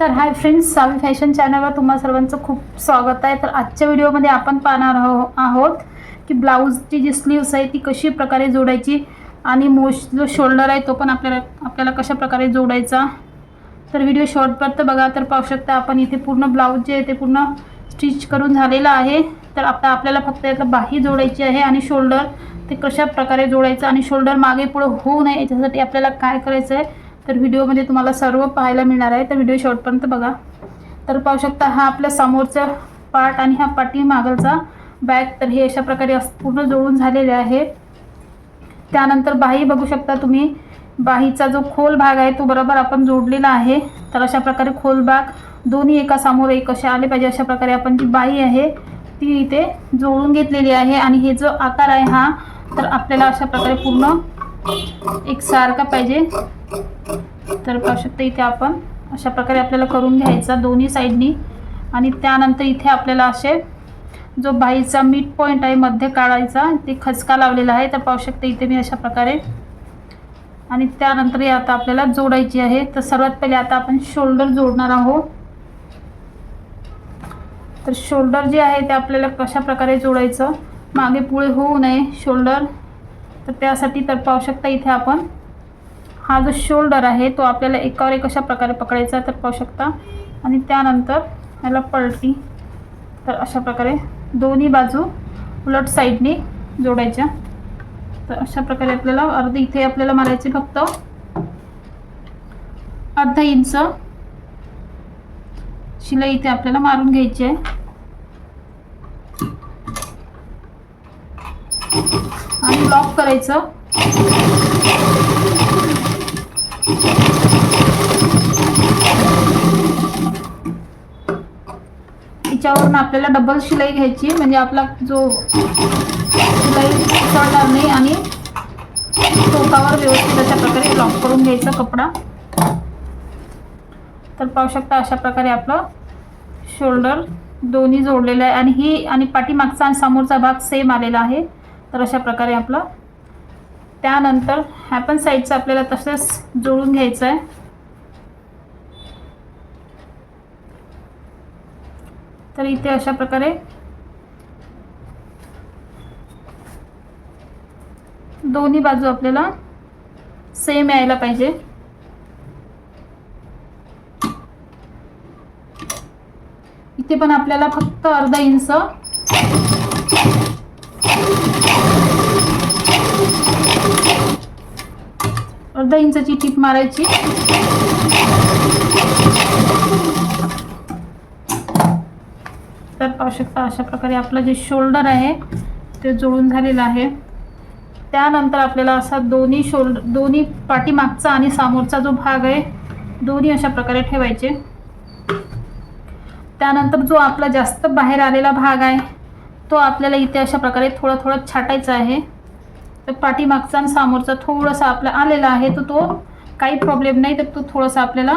तर hi friends सावी fashion चॅनलवर तुम्हा सर्वांचं खूप स्वागत आहे. तर आजच्या व्हिडिओमध्ये आपण पाहणार आहो आहोत की ब्लाऊजची जी स्लीव्स आहे ती कशी प्रकारे जोडायची आणि मोस्ट जो शोल्डर आहे तो पण आपल्याला आपल्याला कशा प्रकारे जोडायचा. तर व्हिडिओ शॉर्टपर्यंत बघा तर पाहू शकता आपण इथे पूर्ण ब्लाऊज जे आहे ते पूर्ण स्टिच करून झालेलं आहे. तर आता आपल्याला फक्त यातलं बाही जोडायची आहे आणि शोल्डर ते कशा प्रकारे जोडायचं आणि शोल्डर मागे पुढं होऊ नये याच्यासाठी आपल्याला काय करायचं आहे तर व्हिडिओमध्ये तुम्हाला सर्व पाहायला मिळणार आहे. तर व्हिडिओ शॉर्टपर्यंत बघा. तर पाहू शकता हा आपल्या समोरचा पार्ट आणि हा पाठी मागलचा बॅक तर हे अशा प्रकारे पूर्ण जोडून झालेले आहे. त्यानंतर बाही बघू शकता तुम्ही. बाहीचा जो खोल भाग आहे तो बरोबर आपण जोडलेला आहे. तर अशा प्रकारे खोल भाग दोन्ही एका समोर एक असे आले पाहिजे अशा प्रकारे आपण जी बाही आहे ती इथे जोडून घेतलेली आहे. आणि हे जो आकार आहे हा तर आपल्याला अशा प्रकारे पूर्ण एक सारखा पाहिजे. तर पाहू शकता इथे आपण अशा प्रकारे आपल्याला करून घ्यायचा दोन्ही साईडनी आणि त्यानंतर इथे आपल्याला असे जो बाईचा मिड पॉईंट आहे मध्य काढायचा ते खचका लावलेला आहे. तर पाहू शकता इथे मी अशा प्रकारे आणि त्यानंतर आता आपल्याला जोडायची आहे. तर सर्वात पहिले आता आपण शोल्डर जोडणार आहोत. तर शोल्डर जे आहे ते आपल्याला कशा प्रकारे जोडायचं? मागे पुढे होऊ नये शोल्डर तर त्यासाठी तर पाहू शकता इथे आपण हा जो शोल्डर आहे तो आपल्याला एकावर एक अशा प्रकारे पकडायचा तर पाहू शकता. आणि त्यानंतर याला पलटी. तर अशा प्रकारे दोन्ही बाजू उलट साईडने जोडायच्या. तर अशा प्रकारे आपल्याला अर्धी इथे आपल्याला मारायचे फक्त. अर्धा इंच शिलाई इथे आपल्याला मारून घ्यायची आहे. आणि लॉक करायचं. हिच्यावरून आपल्याला डबल शिलाई घ्यायची म्हणजे आपला जो शिलाई चढणार नाही आणि टोकावर व्यवस्थित अशा प्रकारे लॉक करून घ्यायचा कपडा. तर पाहू शकता अशा प्रकारे आपलं शोल्डर दोन्ही जोडलेलं आहे. आणि ही आणि पाठीमागचा आणि समोरचा भाग सेम आलेला आहे. तर अशा प्रकारे आपलं त्यानंतर ह्या पण साईडचं आपल्याला तसंच जुळून घ्यायचं आहे तर इथे अशा प्रकारे दोन्ही बाजू आपल्याला सेम यायला पाहिजे. इथे पण आपल्याला फक्त अर्धा इंच अर्धा इंचाची टीप मारायची. तर पाहू शकता अशा प्रकारे आपलं जे शोल्डर आहे ते जोडून झालेलं आहे. त्यानंतर आपल्याला असा दोन्ही शोल्डर दोन्ही पाठीमागचा आणि समोरचा जो भाग आहे दोन्ही अशा प्रकारे ठेवायचे. त्यानंतर जो आपला जास्त बाहेर आलेला भाग आहे तो आपल्याला इथे अशा प्रकारे थोडा थोडा छाटायचा आहे. तर पाठीमागचा आणि समोरचा थोडासा आपला आलेला आहे तर तो काही प्रॉब्लेम नाही तर तो थोडासा आपल्याला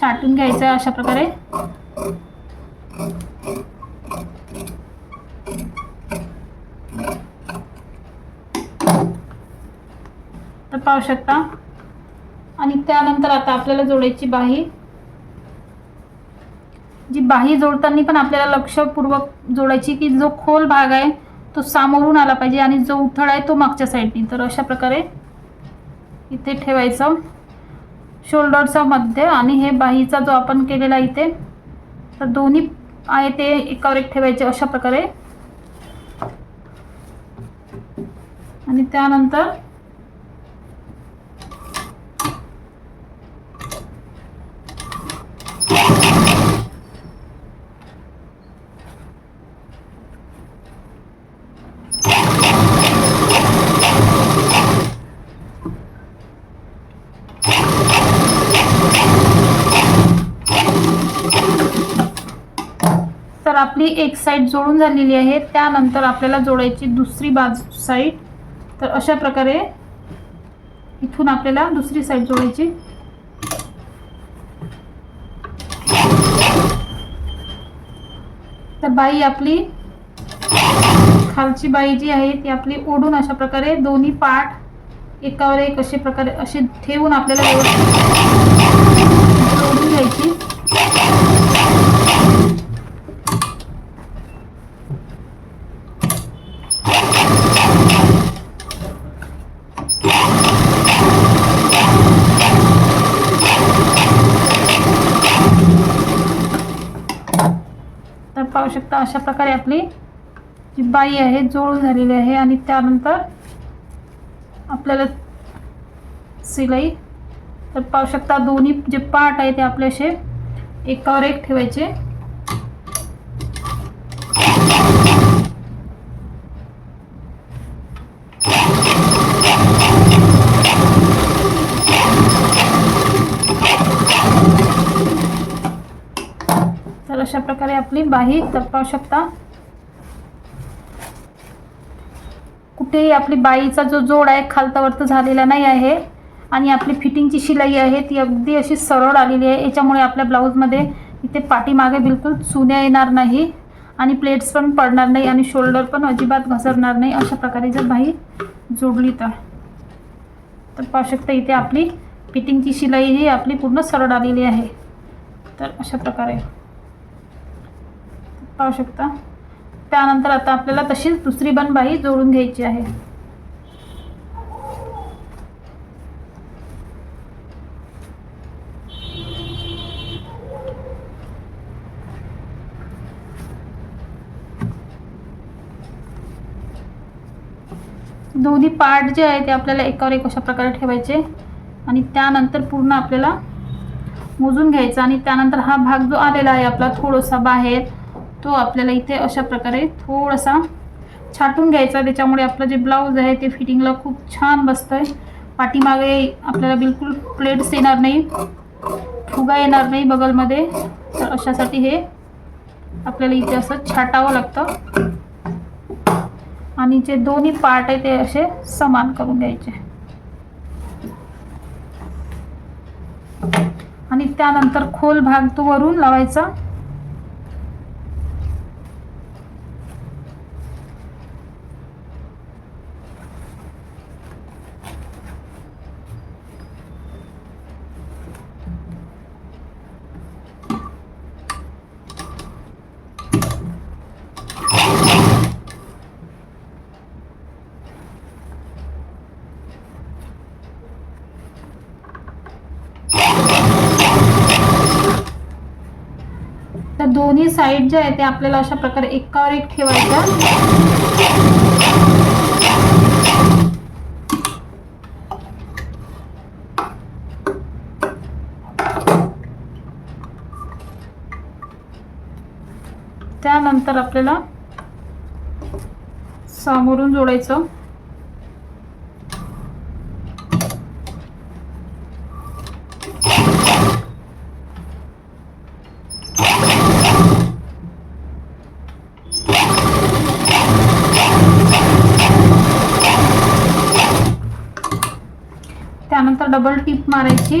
छाटून घ्यायचा अशा प्रकारे. तर पाहू शकता. आणि त्यानंतर आता आपल्याला जोडायची बाही. जी बाही जोडताना पण आपल्याला लक्षपूर्वक जोडायची की जो खोल भाग आहे तो सामोरून आला पाहिजे आणि जो उथळ आहे तो मागच्या साईडनी. तर अशा प्रकारे इथे ठेवायचं. शोल्डरचा मध्य आणि हे बाहीचा जो आपण केलेला इथे तर दोन्ही आहे ते एकावर एक ठेवायचे अशा प्रकारे. आणि त्यानंतर आपली एक साईड जोडून झालेली आहे त्यानंतर आपल्याला जोडायची दुसरी बाजू साईड तर अशा प्रकारे इथून आपल्याला दुसरी साईड जोडायची. तर बाई आपली खालची बाई जी आहे ती आपली ओढून अशा प्रकारे दोन्ही पाठ एकावर एक असे प्रकारे असे ठेवून आपल्याला व्यवस्थित जोडून घ्यायची पाहू शकता अशा प्रकारे आपली जी बाई आहे जोड झालेली आहे आणि त्यानंतर आपल्याला सिलाई तर पाहू शकता. दोन्ही जे पार्ट आहे ते आपले असे एकावर एक ठेवायचे तर अशा प्रकारे आपली बाही तर पाहू शकता. कुठेही आपली बाईचा जो जोड आहे खालतावरत झालेला नाही आहे आणि आपली फिटिंगची शिलाई आहे ती अगदी अशी सरळ आलेली आहे. याच्यामुळे आपल्या ब्लाऊजमध्ये इथे पाठीमागे बिलकुल चुन्या येणार नाही आणि प्लेट्स पण पडणार नाही आणि शोल्डर पण अजिबात घसरणार नाही अशा प्रकारे जर बाही जोडली तर. तर पाहू शकता इथे आपली फिटिंगची शिलाई ही आपली पूर्ण सरळ आलेली आहे. तर अशा प्रकारे. पाहू शकता. त्यानंतर आता आपल्याला तशीच दुसरी पण जोडून घ्यायची आहे. दोन्ही पार्ट जे आहे ते आपल्याला एकावर एक अशा प्रकारे ठेवायचे. आणि त्यानंतर पूर्ण आपल्याला मोजून घ्यायचा. आणि त्यानंतर हा भाग जो आलेला आहे आपला थोडासा बाहेर तो आपल्याला इथे अशा प्रकारे थोडासा छाटून घ्यायचा. त्याच्यामुळे आपलं जे ब्लाऊज आहे ते फिटिंगला खूप छान बसतं आहे पाठीमागे आपल्याला बिलकुल प्लेट्स येणार नाही. फुगा येणार नाही बगलमध्ये. तर अशासाठी हे आपल्याला इथे असं छाटावं लागतं. आणि जे दोन्ही पार्ट आहे ते असे समान करून घ्यायचे. आणि त्यानंतर खोल भाग तो वरून लावायचा. दोन्ही साईड जे आहे ते आपल्याला अशा प्रकारे एकावर एक ठेवायचं त्यानंतर आपल्याला समोरून जोडायचं. त्यानंतर डबल टिप मारायची.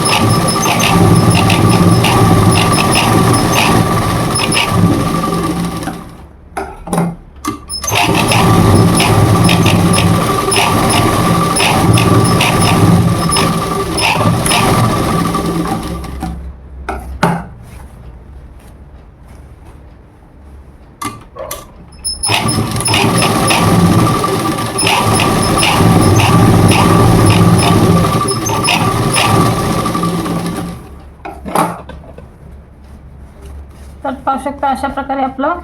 तर पाहू शकता अशा प्रकारे आपलं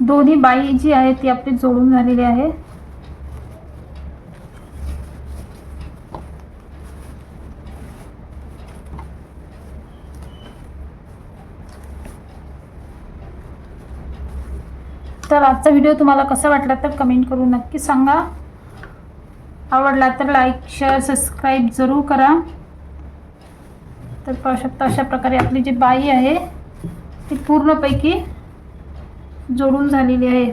दोन्ही बाई जी आहे ती आपली जोडून झालेली आहे. तर आजचा व्हिडिओ तुम्हाला कसा वाटला तर कमेंट करून नक्की सांगा. आवडला तर लाईक शेअर सबस्क्राईब जरूर करा. तर पाहू शकता अशा प्रकारे आपली जी बाई आहे ती पूर्णपैकी जोडून झालेली आहे.